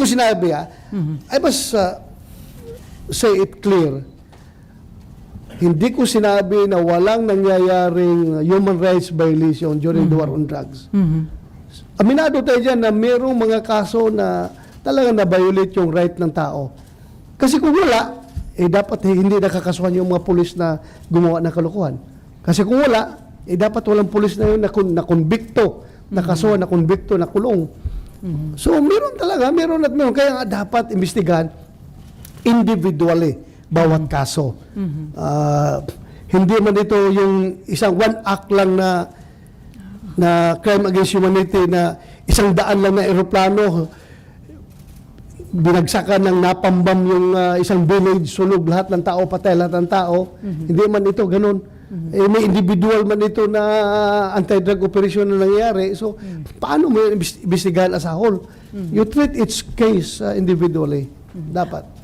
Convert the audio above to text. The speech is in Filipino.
ko sinabi ah, I must uh, say it clear. Hindi ko sinabi na walang nangyayaring human rights violation during the war on drugs. Aminado tayo dyan na mayroong mga kaso na talagang na-violate yung right ng tao. Kasi kung wala, eh dapat hindi nakakasuhan yung mga pulis na gumawa ng kalokohan. Kasi kung wala, eh dapat walang pulis na yun na, na konbikto, na kasuhan, na konbikto, na kulong. So meron talaga, meron at meron. Kaya nga dapat imbestigahan individually bawat kaso. Ah, hindi man ito yung isang one act lang na na crime against humanity na isang daan lang na eroplano binagsakan ng napambam yung ah, isang village, sunog lahat ng tao, patay lahat ng tao. Hindi man ito ganun. Eh, may individual man ito na anti-drug operation na nangyayari. So, paano mo imbestigahan as a whole? You treat each case ah, individually. Dapat.